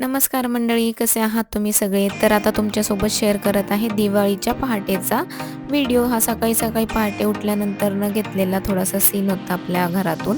नमस्कार मंडळी कसे आहात तुम्ही सगळे? तर आता तुमच्यासोबत शेअर करत आहे दिवाळीच्या पहाटेचा व्हिडिओ हा सकाळी सकाळी पहाटे उठल्यानंतरनं घेतलेला थोडासा सीन होता आपल्या घरातून.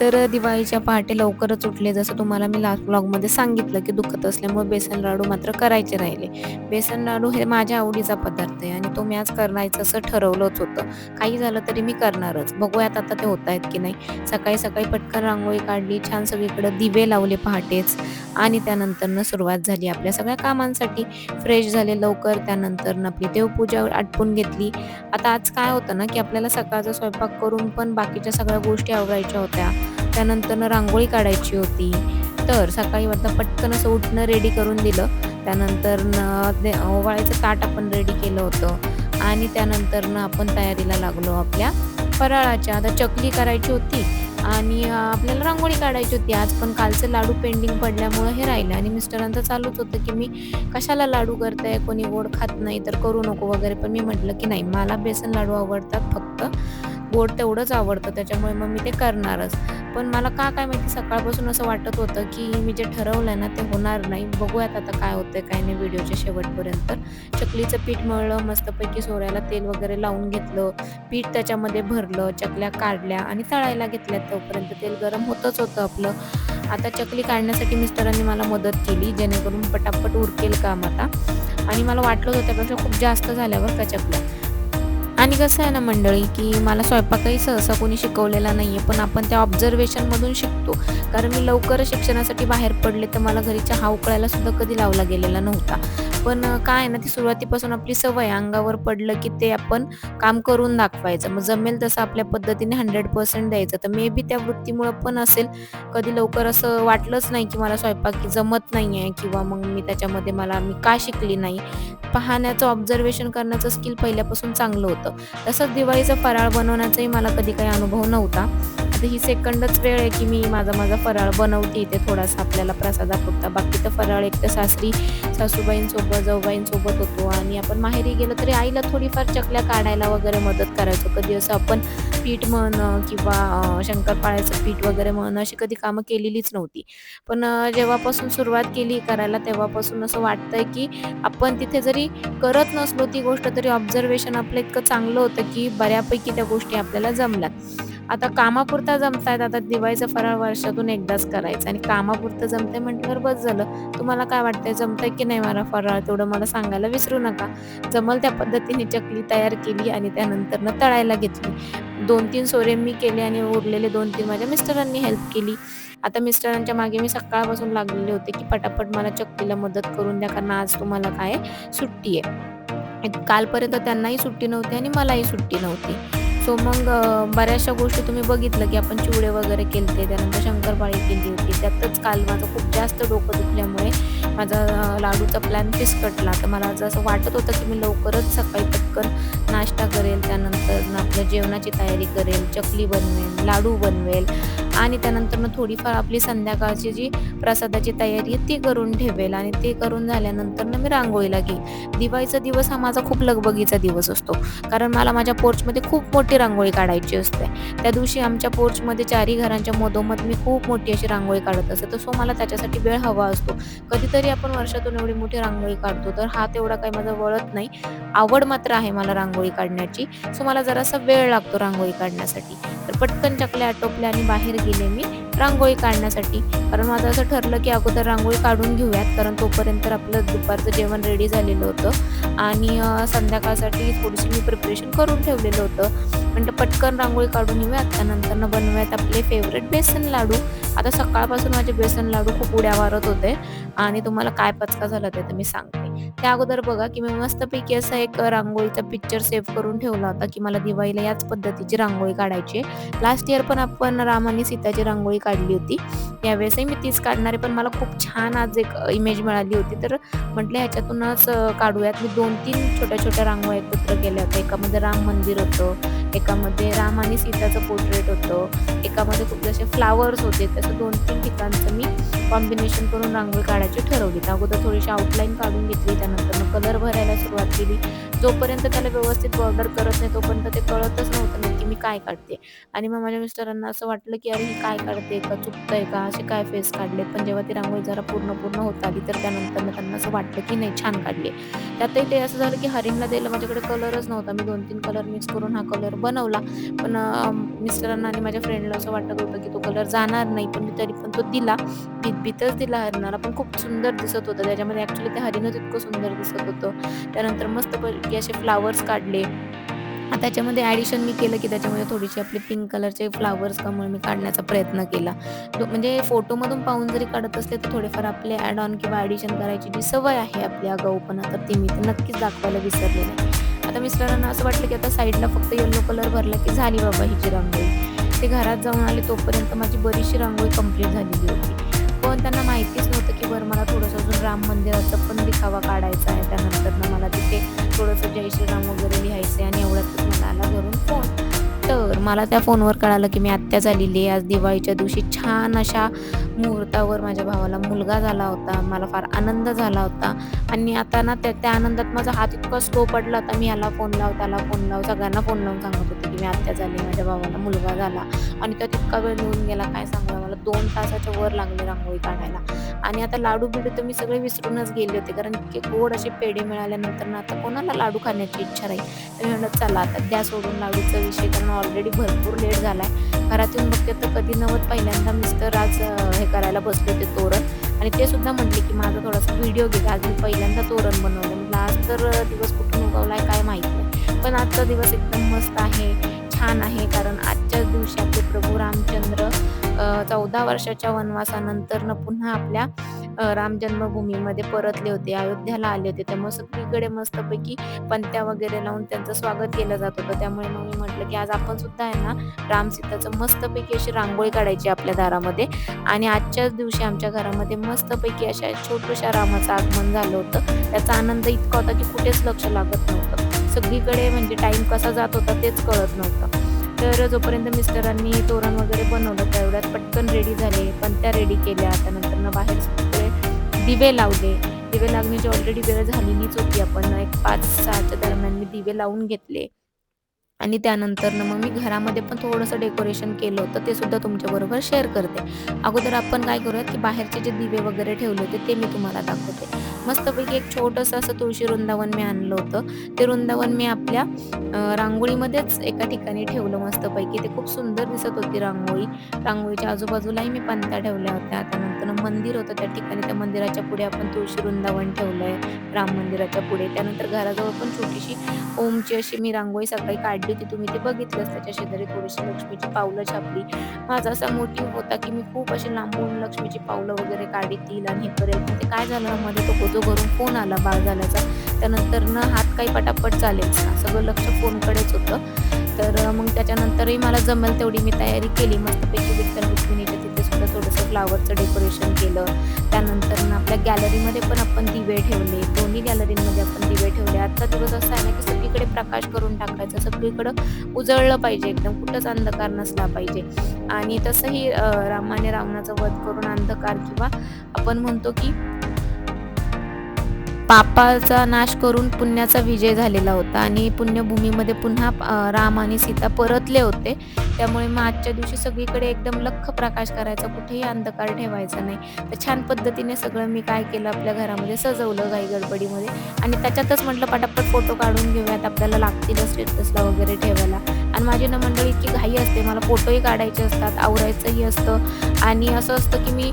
तर दिवाळीच्या पहाटे लवकरच उठले. जसं तुम्हाला मी लास्ट ब्लॉगमध्ये सांगितलं की दुखत असल्यामुळे बेसन लाडू मात्र करायचे राहिले. बेसन लाडू हे माझ्या आवडीचा पदार्थ आहे आणि तो मी आज करायचं असं ठरवलंच होतं. काही झालं तरी मी करणारच. बघूयात आता ते होत आहेत की नाही. सकाळी सकाळी पटकन रांगोळी काढली छान सगळीकडे दिवे लावले पहाटेच. आणि त्यानंतरनं सुरुवात झाली आपल्या सगळ्या कामांसाठी. फ्रेश झाले लवकर त्यानंतरनं आपली देवपूजा आटपून घेतली. आता आज काय होतं ना की आपल्याला सकाळचा स्वयंपाक करून पण बाकीच्या सगळ्या गोष्टी आवडायच्या होत्या. त्यानंतरनं रांगोळी काढायची होती. तर सकाळी वाटतं पटकन असं उठणं रेडी करून दिलं. त्यानंतर ओवाळ्याचं ताट आपण रेडी केलं होतं. आणि त्यानंतरनं आपण तयारीला लागलो आपल्या फराळाच्या. आता चकली करायची होती आणि आपल्याला रांगोळी काढायची होती. आज पण कालचं लाडू पेंडिंग पडल्यामुळं हे राहिलं. आणि मिस्टरांचं चालूच होतं की मी कशाला लाडू करताय? कोणी गोड खात नाही तर करू नको वगैरे. पण मी म्हटलं की नाही मला बेसन लाडू आवडतात फक्त. गोड तेवढंच आवडतं त्याच्यामुळे मग मी ते करणारच. पण मला का काय माहिती सकाळपासून असं वाटत होतं की मी जे ठरवलं आहे ना ते होणार नाही. बघूयात आता काय होतंय काय नाही व्हिडिओच्या शेवटपर्यंत. चकलीचं पीठ मळलं मस्तपैकी सोऱ्याला तेल वगैरे लावून घेतलं पीठ त्याच्यामध्ये भरलं चकल्या काढल्या आणि तळायला घेतल्या तोपर्यंत. तेल गरम होतच होतं आपलं. आता चकली काढण्यासाठी मिस्टरांनी मला मदत केली जेणेकरून पटापट उरकेल काम आता. आणि मला वाटलं होतं त्यापेक्षा खूप जास्त झाल्यावर का चकल्या. आणि कसं आहे ना मंडळी की मला स्वयंपाकही सहसा कोणी शिकवलेला नाही आहे पण आपण त्या ऑब्झर्वेशनमधून शिकतो. कारण मी लवकर शिक्षणासाठी बाहेर पडले तर मला घरी चहा उकळायला सुद्धा कधी लावला गेलेला नव्हता. पण काय ना ती सुरुवातीपासून आपली सवय अंगावर पडलं की ते आपण काम करून दाखवायचं. मग जमेल तसं आपल्या पद्धतीने हंड्रेड पर्सेंट द्यायचं. तर मे बी त्या वृत्तीमुळं पण असेल. कधी लवकर असं वाटलंच नाही की मला स्वयंपाक जमत नाही आहे किंवा मग मी त्याच्यामध्ये मला मी का शिकली नाही. पाहण्याचं ऑब्झर्वेशन करण्याचं स्किल पहिल्यापासून चांगलं होतं. तसंच दिवाळीचा फराळ बनवण्याचाही मला कधी काही अनुभव नव्हता. आता ही सेकंडच वेळ आहे की मी माझा माझा फराळ बनवते. इथे थोडासा आपल्याला प्रसादापुरता बाकी तर फराळ एक तर सासरी सासूबाईंसोबत जाऊबाईंसोबत होतो. आणि आपण माहेरी गेलो तरी आईला थोडीफार चकल्या काढायला वगैरे मदत करायचो. कधी असं आपण पीठ म्हण किंवा शंकरपाळ्याचं पीठ वगैरे म्हण अशी कधी कामं केलेलीच नव्हती. पण जेव्हापासून सुरुवात केली करायला तेव्हापासून असं वाटतंय की आपण तिथे जरी करत नसलो ती गोष्ट तरी ऑब्झर्वेशन आपलं इतकं चांगलं होतं की बऱ्यापैकी त्या गोष्टी आपल्याला जमल्यात. आता कामापुरता जमतायत आता दिवाळीचा फराळ वर्षातून एकदाच करायचं आणि कामापुरतं जमते म्हटल्यावर बस झालं. तुम्हाला काय वाटतंय जमतंय की नाही मला फराळ? तेवढं मला सांगायला विसरू नका. जमल त्या पद्धतीने चकली तयार केली आणि त्यानंतरनं तळायला घेतली. दोन तीन सोरे मी केले आणि उरलेले दोन तीन माझ्या मिस्टरांनी हेल्प केली. आता मिस्टरांच्या मागे मी सकाळपासून लागलेले होते की पटापट मला चकलीला मदत करून द्या कारण आज तुम्हाला काय सुट्टी आहे. कालपर्यंत त्यांनाही सुट्टी नव्हती आणि मलाही सुट्टी नव्हती. सो मग बऱ्याचशा गोष्टी तुम्ही बघितलं की आपण चिवडे वगैरे केले त्यानंतर शंकरपाळी केली होती. त्यातच काल माझं खूप जास्त डोकं दुखल्यामुळे माझा लाडूचा प्लॅन फिसकटला तर मला असं वाटत होतं की मी लवकरच सकाळी पटकन नाश्ता करेल. त्यानंतर आपल्या जेवणाची तयारी करेल. चकली बनवेल लाडू बनवेल. आणि त्यानंतर मग थोडीफार आपली संध्याकाळची जी प्रसादाची तयारी आहे ती करून ठेवेल. आणि ते करून झाल्यानंतर मी रांगोळीला घेईल दिवाळीचा दिवस हा माझा खूप लगबगीचा दिवस असतो. कारण मला माझ्या पोर्चमध्ये खूप मोठी रांगोळी काढायची असते. त्या दिवशी आमच्या पोर्चमध्ये चारही घरांच्या मधोमध मी खूप मोठी अशी रांगोळी काढत असते. तर सो मला त्याच्यासाठी वेळ हवा असतो. कधीतरी आपण वर्षातून एवढी मोठी रांगोळी काढतो तर हा तेवढा काही माझा वळत नाही. आवड मात्र आहे मला रांगोळी काढण्याची. सो मला जरासा वेळ लागतो रांगोळी काढण्यासाठी. तर पटकन चकल्या आटोपल्या आणि बाहेर गेले मी रांगोळी काढण्यासाठी. कारण माझं असं ठरलं की अगोदर रांगोळी काढून घेऊयात कारण तोपर्यंत आपलं दुपारचं जेवण रेडी झालेलं होतं. आणि संध्याकाळसाठी थोडीशी मी प्रिपरेशन करून ठेवलेलं होतं. म्हणजे पटकन रांगोळी काढून घेऊयात त्यानंतर बनवूयात आपले फेवरेट बेसन लाडू. आता सकाळपासून माझे बेसन लाडू खूप उड्या मारत होते. आणि तुम्हाला काय पचका झाला ते तर मी सांगते. त्या अगोदर बघा की मी मस्तपैकी असा एक रांगोळीचा पिक्चर सेव्ह करून ठेवला होता की मला दिवाळीला याच पद्धतीची रांगोळी काढायची लास्ट इयर पण आपण राम आणि सीताची रांगोळी काढली होती. यावेळेसही मी तीच काढणारे पण मला खूप छान आज एक इमेज मिळाली होती. तर म्हटलं ह्याच्यातूनच काढूयात. मी दोन तीन छोट्या छोट्या रांगोळ्या एकत्र केल्या होत्या. एकामध्ये राम मंदिर होतं एकामध्ये राम आणि सीताचं पोर्ट्रेट होतं एकामध्ये खूप जसे फ्लावर्स होते. तसं दोन तीन ठिकाणचं मी कॉम्बिनेशन करून रांगोळी काढायची ठरवली. अगोदर थोडीशी आउटलाईन काढून घेतली त्यानंतर मग कलर भरायला सुरुवात केली. जोपर्यंत त्याला व्यवस्थित बॉर्डर करत नाही तोपर्यंत ते कळतच नव्हतं. की मी काय काढते आणि मग माझ्या मिस्टरांना असं वाटलं की अरे ही काय काढते का चुकतंय? का असे काय फेस काढले? पण जेव्हा ती रांगोळी जरा पूर्ण पूर्ण होत आली तर त्यानंतर त्यांना असं वाटलं की नाही छान काढले त्यातही ते असं झालं की हरिणला द्यायला माझ्याकडे कलरच नव्हता. मी दोन तीन कलर मिक्स करून हा कलर बनवला. पण मिस्टरांना आणि माझ्या फ्रेंडला असं वाटत होतं की तो कलर जाणार नाही. पण मी तरी पण तो दिला. भीतभीतच दिला हरिणाला. पण खूप सुंदर दिसत होतं. त्याच्यामध्ये ॲक्च्युली ते हरिणच इतकं सुंदर दिसत होतं. त्यानंतर मस्तपैकी असे फ्लावर्स काढले. त्याच्यामध्ये ॲडिशन मी केलं की त्याच्यामध्ये थोडीशी आपली पिंक कलरचे फ्लावर्स कमळ मी काढण्याचा प्रयत्न केला. म्हणजे फोटोमधून पाहून जरी काढत असले तर थोडेफार आपले ॲड ऑन किंवा ॲडिशन करायची जी सवय आहे आपल्या गहूपणा तर ती मी तर नक्कीच दाखवायला विसरले नाही आता मिस्टरांना असं वाटलं की आता साईडला फक्त येल्लो कलर भरला की झाली बाबा हिची रांगोळी. ते घरात जाऊन आले तोपर्यंत माझी बरीचशी रांगोळी कंप्लीट झालेली होती. पण त्यांना माहितीच नव्हतं की बरं मला थोडंसं अजून राम मंदिराचा पण दिखावा काढायचा आहे. त्यानंतर मला तिथे थोडंसं जय श्रीराम वगैरे लिहायचं आणि एवढ्यातच मला आला घरून फोन तर मला त्या फोनवर कळालं की मी आत्या झालेली आहे. आज दिवाळीच्या दिवशी छान अशा मुहूर्तावर माझ्या भावाला मुलगा झाला होता. मला फार आनंद झाला होता. आणि आता ना त्या त्या आनंदात माझा हात इतका स्लो पडला होता. मी याला फोन लाव त्याला फोन लाव सगळ्यांना फोन लावून सांगत होते की मी आत्या झाली माझ्या भावाला मुलगा झाला. आणि त्यात इतका वेळ निघून गेला काय सांगू दोन तासाच्या वर लागले रांगोळी काढायला. आणि आता लाडू बिडू तर मी सगळे विसरूनच गेले होते कारण इतके गोड असे पेढे मिळाल्यानंतर ना आता कोणाला लाडू खाण्याची इच्छा राहील तर मी म्हणत चला आता द्या सोडून लाडूचा विषय कारण ऑलरेडी भरपूर लेट झाला आहे घरात येऊन बघते तर कधी नवत पहिल्यांदा मिस्टर आज हे करायला बसले होते तोरण. आणि ते सुद्धा म्हटले की माझा थोडासा व्हिडिओ घे आज मी पहिल्यांदा तोरण बनवलं म्हणजे आज तर दिवस कुठून उगवला आहे काय माहीत नाही. पण आजचा दिवस एकदम मस्त आहे. छान आहे कारण आजच्याच दिवशी आपले प्रभू रामचंद्र चौदा वर्षाच्या वनवासानंतर पुन्हा आपल्या राम जन्मभूमीमध्ये परतले होते अयोध्याला आले होते. त्यामुळे सगळीकडे मस्तपैकी पंत्या वगैरे लावून त्यांचं स्वागत केलं जात होतं. त्यामुळे मग मी म्हटलं की आज आपण सुद्धा आहे ना राम सीताचं मस्तपैकी अशी रांगोळी काढायची आपल्या दारामध्ये. आणि आजच्याच दिवशी आमच्या घरामध्ये मस्तपैकी अशा छोट्याशा रामाचं आगमन झालं होतं. त्याचा आनंद इतका होता की कुठेच लक्ष लागत नव्हतं. सगळीकडे म्हणजे टाईम कसा जात होता तेच कळत नव्हतं. तर जोपर्यंत मिस्टरांनी तोरण वगैरे बनवलं तेवढ्यात पटकन रेडी झाले पण त्या रेडी केल्या. त्यानंतर बाहेर सगळे दिवे लावले. दिवे लागण्याची ऑलरेडी वेळ झालेलीच होती. आपण एक पाच सहाच्या दरम्यान मी दिवे लावून घेतले. आणि त्यानंतर मग मी घरामध्ये पण थोडंसं डेकोरेशन केलं होतं. ते सुद्धा तुमच्याबरोबर शेअर करते. अगोदर आपण काय करूयात की बाहेरचे जे दिवे वगैरे ठेवले होते ते मी तुम्हाला दाखवते. मस्तपैकी एक छोटंसं असं तुळशी वृंदावन मी आणलं होतं. ते वृंदावन मी आपल्या रांगोळीमध्येच एका ठिकाणी ठेवलं मस्तपैकी. ते खूप सुंदर दिसत होती रांगोळी. रांगोळीच्या आजूबाजूलाही मी पंता ठेवल्या होत्या. त्यानंतर मंदिर होतं त्या ठिकाणी. त्या मंदिराच्या पुढे आपण तुळशी वृंदावन ठेवलंय. राम मंदिराच्या पुढे. त्यानंतर घराजवळ पण छोटीशी ओमची अशी मी रांगोळी सकाळी काढली होती. तुम्ही ते बघितलंच त्याच्या शेजारी थोडीशी लक्ष्मीची पावलं छापली. माझा असा मोटिव्ह होता की मी खूप अशी लांबून लक्ष्मीची पावलं वगैरे काढतील आणि हे करेल. पण ते काय झालं? मध्ये तो जो घरून फोन आला बाळ झाल्याचा. त्यानंतर न हात काही पटापट चालेल. सगळं लक्ष फोनकडेच होतं. तर मग त्याच्यानंतरही मला जमेल तेवढी मी तयारी केली. मस्तपैकी विठ्ठल रुक्मिणीच्या तिथे फ्लावरचं डेकोरेशन केलं. त्यानंतर आपल्या गॅलरीमध्ये पण आपण दिवे ठेवले. दोन्ही गॅलरीमध्ये आपण दिवे ठेवले. आजचा दिवस असा आहे ना की सगळीकडे प्रकाश करून टाकायचा. सगळीकडं उजळलं पाहिजे एकदम. कुठंच अंधकार नसला पाहिजे. आणि तसंही रामाने रावणाचा वध करून अंधकार किंवा आपण म्हणतो की पापाचा नाश करून पुण्याचा विजय झालेला होता आणि पुण्यभूमीमध्ये पुन्हा राम आणि सीता परतले होते. त्यामुळे मग आजच्या दिवशी सगळीकडे एकदम लख प्रकाश करायचा कुठेही अंधकार ठेवायचा नाही. तर छान पद्धतीने सगळं मी काय केलं आपल्या घरामध्ये सजवलं घाई गडबडीमध्ये. आणि त्याच्यातच म्हटलं पटापट फोटो काढून घेऊयात आपल्याला लागतील स्टेटसला वगैरे ठेवायला. आणि माझी ना मंडळी इतकी घाई असते मला फोटोही काढायचे असतात आवरायचंही असतं. आणि असं असतं की मी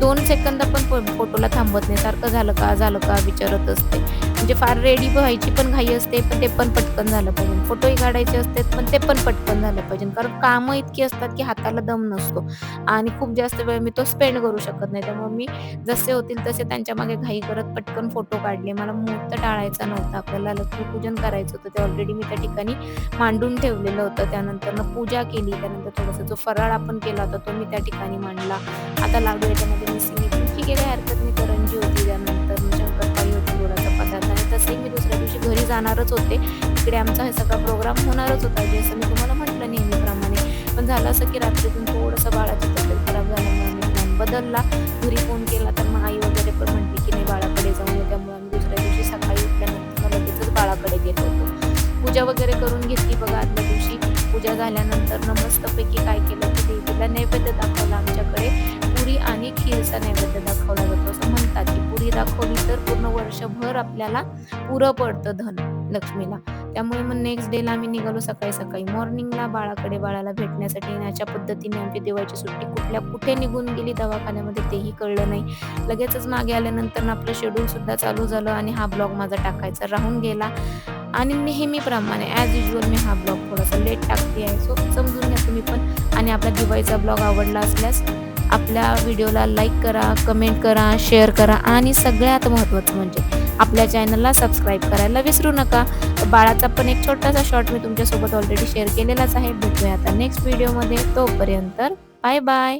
दोन सेकंद पण फोटोला थांबत नाही. सारखं झालं का? झालं का? विचारत असते. म्हणजे फार रेडी व्हायची पण घाई असते पण ते पण पटकन झालं पाहिजे. फोटोही काढायचे असतात पण ते पण पटकन झालं पाहिजे. कारण कामं इतकी असतात की हाताला दम नसतो. आणि खूप जास्त वेळ मी तो स्पेंड करू शकत नाही. त्यामुळे मी जसे होतील तसे त्यांच्या मागे घाई करत पटकन फोटो काढले. मला मुहूर्त टाळायचा नव्हता. आपल्याला लक्ष्मीपूजन करायचं होतं. ते ऑलरेडी मी त्या ठिकाणी मांडून ठेवलेलं होतं. त्यानंतर पूजा केली. त्यानंतर थोडासा जो फराळ आपण केला होता तो मी त्या ठिकाणी मांडला. आता लागू याच्यामध्ये मिसिंग ठीक आहे काही हरकत नाही. करंजी होती त्यानंतर. घरी जाणारच होते. तिकडे आमचा हे सगळा प्रोग्राम होणारच होता. जसं मी तुम्हाला म्हटलं नेहमीप्रमाणे. पण झालं असं की रात्रीतून थोडंसं बाळाची तब्येत खराब झाल्यामुळे मी प्लॅन बदलला. घरी फोन केला तर मग आई वगैरे पण म्हटली की नाही बाळाकडे जाऊन त्यामुळे आम्ही दुसऱ्या दिवशी सकाळी उठल्यानंतर लगेचच बाळाकडे गेलो होतो. पूजा वगैरे करून घेतली बघा आदल्या दिवशी. पूजा झाल्यानंतर मस्तपैकी काय केलं की देवीला नैवेद्य दाखवला आमच्याकडे. पुरी आणि खीरचा नैवेद्य दाखवला जातो. असं म्हणतात की पुरी दाखवली तर पूर्ण वर्षभर आपल्याला पुरं पडतं धन लक्ष्मीला. त्यामुळे मग नेक्स्ट डेला आम्ही निघालो सकाळी सकाळी. मॉर्निंगला बाळाकडे बाळाला भेटण्यासाठी आणि अशा पद्धतीने आमची दिवाळीची सुट्टी कुठल्या कुठे निघून गेली दवाखान्यामध्ये तेही कळलं नाही. लगेचच मागे आल्यानंतर आपलं शेड्यूल सुद्धा चालू झालं आणि हा ब्लॉग माझा टाकायचा राहून गेला. आणि नेहमीप्रमाणे ॲज युजल मी हा ब्लॉग थोडासा लेट टाकते आहे. सो समजून घ्या तुम्ही पण. आणि आपला दिवाळीचा ब्लॉग आवडला असल्यास आपल्या व्हिडिओला लाईक करा कमेंट करा शेअर करा आणि सगळ्यात महत्त्वाचं म्हणजे आपल्या चॅनलला सबस्क्राईब करायला विसरू नका. बाळाचा पण एक छोटासा शॉर्ट मी तुमच्यासोबत ऑलरेडी शेअर केलेलाच आहे. भेटूया आता नेक्स्ट व्हिडिओमध्ये तोपर्यंत बाय बाय